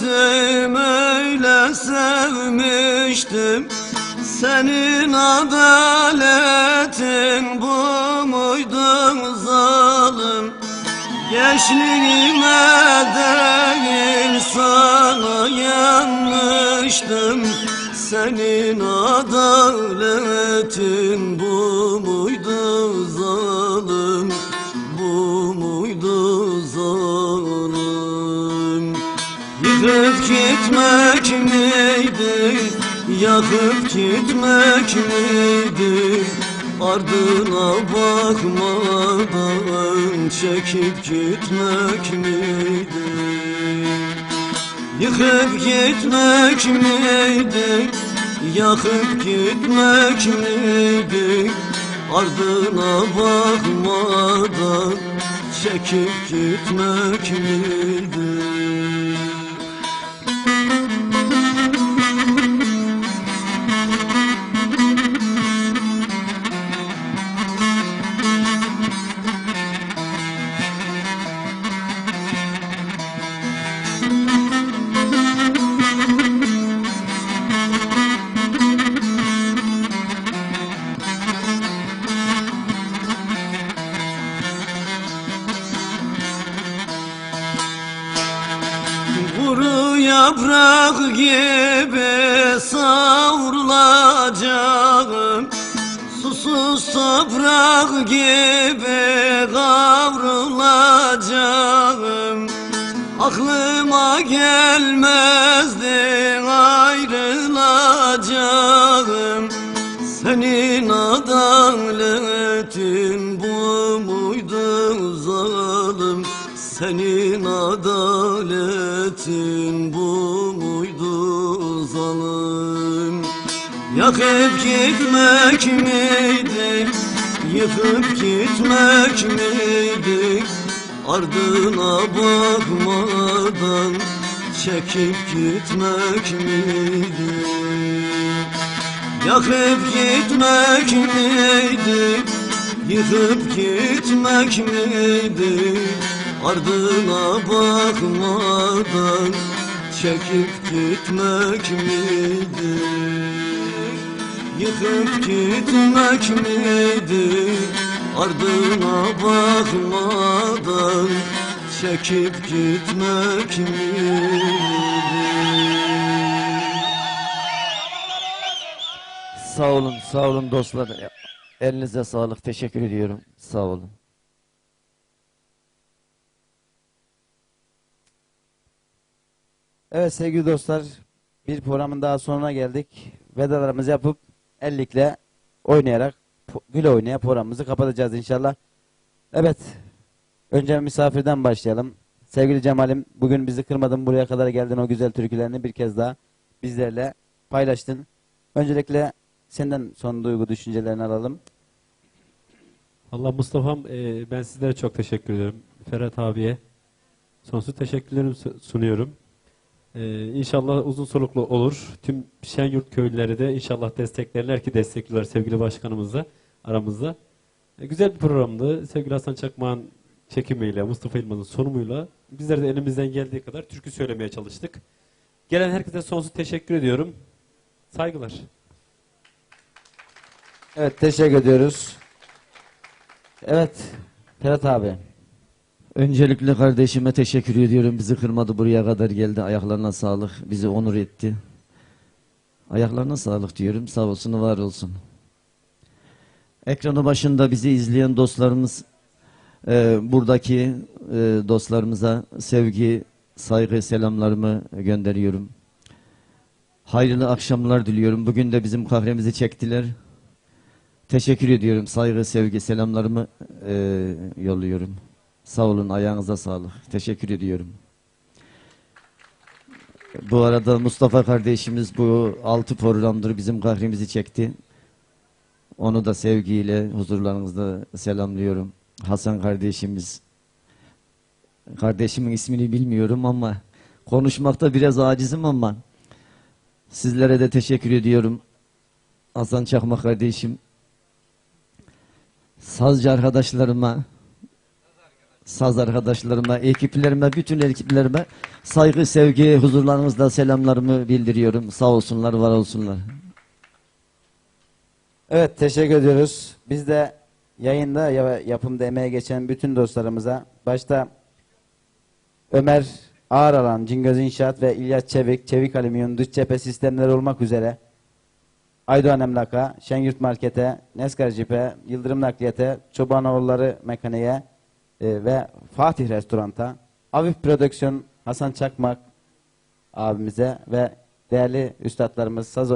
Bağlanmıştım, öyle sevmiştim. Senin adaletin bu muydu zalim? Gençliğime değil sana yanmıştım Senin adaletin bu muydu gitmek miydi Yakıp gitmek miydi Ardına bakmadan çekip gitmek miydi Yıkıp gitmek miydi Yakıp gitmek miydi Ardına bakmadan çekip gitmek miydi yaprak gibi savrulacağım. Susuz toprak gibi kavrulacağım. Aklıma gelmezdi ayrılacağım. Senin adaletin bu muydu zalim? Senin adaletin bu Yakıp gitmek miydi Yıkıp gitmek miydi Ardına bakmadan Çekip gitmek miydi Yakıp gitmek miydi Yıkıp gitmek miydi Ardına bakmadan Çekip gitmek miydi Yıkıp gitmek miydi Ardına bakmadan Çekip gitmek miydi Sağ olun, sağ olun dostlar. Elinize sağlık. Teşekkür ediyorum. Sağ olun. Evet sevgili dostlar, bir programın daha sonuna geldik. Vedalarımızı yapıp ellikle oynayarak, güle oynaya programımızı kapatacağız inşallah. Evet, önce misafirden başlayalım. Sevgili Cemal'im, bugün bizi kırmadın, buraya kadar geldin, o güzel türkülerini bir kez daha bizlerle paylaştın. Öncelikle senden son duygu düşüncelerini alalım. Allah Mustafa'm e, ben sizlere çok teşekkür ediyorum. Ferhat abiye sonsuz teşekkürlerimi su- sunuyorum. E, inşallah uzun soluklu olur. Tüm Şenyurt köylüleri de inşallah desteklerler ki destekliyorlar sevgili başkanımızla aramızda. E, güzel bir programdı. Sevgili Hasan Çakmak'ın çekimiyle, Mustafa İlman'ın sunumuyla bizler de elimizden geldiği kadar türkü söylemeye çalıştık. Gelen herkese sonsuz teşekkür ediyorum. Saygılar. Evet, teşekkür ediyoruz. Evet, Ferhat abi. Öncelikle kardeşime teşekkür ediyorum. Bizi kırmadı buraya kadar geldi. Ayaklarına sağlık. Bizi onur etti. Ayaklarına sağlık diyorum. Sağ olsun, var olsun. Ekranı başında bizi izleyen dostlarımız, e, buradaki e, dostlarımıza sevgi, saygı, selamlarımı gönderiyorum. Hayırlı akşamlar diliyorum. Bugün de bizim kahremizi çektiler. Teşekkür ediyorum. Saygı, sevgi, selamlarımı e, yolluyorum. Sağ olun, ayağınıza sağlık. Teşekkür ediyorum. Bu arada Mustafa kardeşimiz bu altı programdır bizim kahrimizi çekti. Onu da sevgiyle huzurlarınızda selamlıyorum. Hasan kardeşimiz. Kardeşimin ismini bilmiyorum ama konuşmakta biraz acizim ama sizlere de teşekkür ediyorum. Hasan Çakmak kardeşim. Sazcı arkadaşlarıma saz arkadaşlarıma, ekiplerime, bütün ekiplerime saygı, sevgi, huzurlarınızda selamlarımı bildiriyorum. Sağ olsunlar, var olsunlar. Evet teşekkür ediyoruz. Biz de yayında ya yapımda emeğe geçen bütün dostlarımıza başta Ömer Ağralan, Cingöz İnşaat ve İlyas Çevik, Çevik Alüminyum dış cephe sistemleri olmak üzere Aydoğan Emlak'a, Şenyurt Market'e, Neskar Cip'e, Yıldırım Nakliyat'e, Çobanoğulları Mekaniğe e, ve Fatih Restorant'a, Avif Prodüksiyon, Hasan Çakmak abimize ve değerli üstadlarımız, saz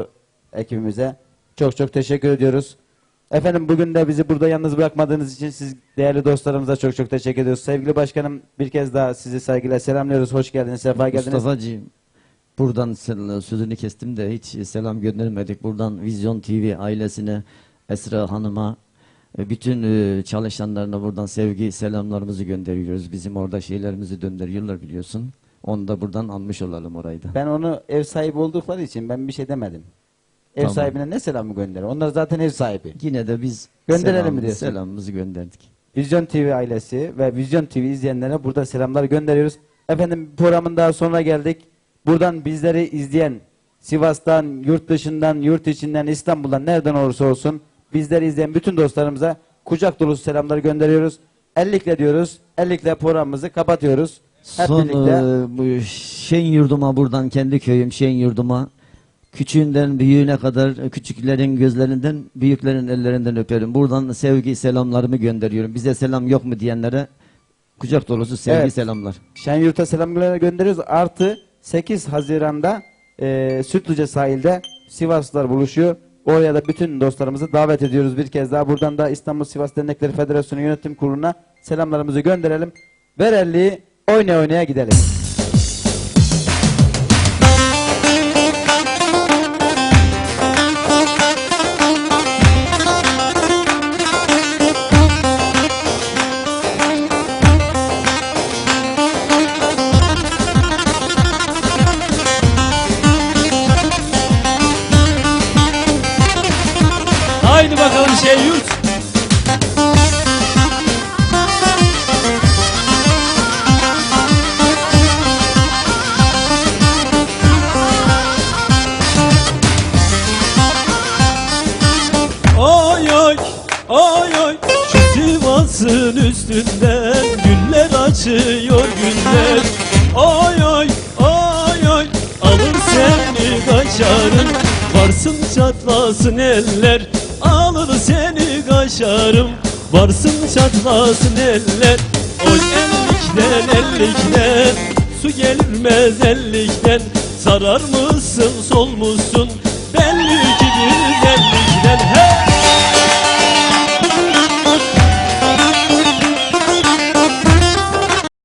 ekibimize çok çok teşekkür ediyoruz. Efendim bugün de bizi burada yalnız bırakmadığınız için siz değerli dostlarımıza çok çok teşekkür ediyoruz. Sevgili başkanım bir kez daha sizi saygıyla selamlıyoruz. Hoş geldiniz, sefa geldiniz. Mustafa'cığım buradan sen- sözünü kestim de hiç selam göndermedik. Buradan Vizyon TV ailesine, Esra Hanım'a, e, bütün e, çalışanlarına buradan sevgi selamlarımızı gönderiyoruz. Bizim orada şeylerimizi döndürüyorlar biliyorsun. Onu da buradan almış olalım orayı da. Ben onu ev sahibi oldukları için ben bir şey demedim. Ev Tamam. sahibine ne selamı gönderiyor? Onlar zaten ev sahibi. Yine de biz Gönderelim mi selam- diyorsun? selamımızı gönderdik. Vizyon TV ailesi ve Vizyon TV izleyenlere burada selamlar gönderiyoruz. Efendim programın daha sonuna geldik. Buradan bizleri izleyen Sivas'tan, yurt dışından, yurt içinden, İstanbul'dan nereden olursa olsun bizleri izleyen bütün dostlarımıza kucak dolusu selamlar gönderiyoruz. Ellikle diyoruz. Ellikle programımızı kapatıyoruz. Hep Son birlikte. e, bu Şen yurduma buradan kendi köyüm Şen yurduma küçüğünden büyüğüne kadar e, küçüklerin gözlerinden büyüklerin ellerinden öperim. Buradan sevgi selamlarımı gönderiyorum. Bize selam yok mu diyenlere kucak dolusu sevgi Evet. selamlar. Şenyurt'a selamlar gönderiyoruz. Artı 8 Haziran'da e, Sütlüce sahilde Sivaslılar buluşuyor. Oraya da bütün dostlarımızı davet ediyoruz bir kez daha. Buradan da İstanbul Sivas Dernekleri Federasyonu Yönetim Kurulu'na selamlarımızı gönderelim. Verelli oynaya oynaya gidelim. Sivas'ın üstünden Güller açıyor güller. Oy oy oy oy Alır seni kaşarım Varsın çatlasın eller Alır seni kaşarım. Varsın çatlasın eller Oy ellikten ellikten. Su gelmez ellikten Sarar mısın solmuşsun Belli ki bir Hey!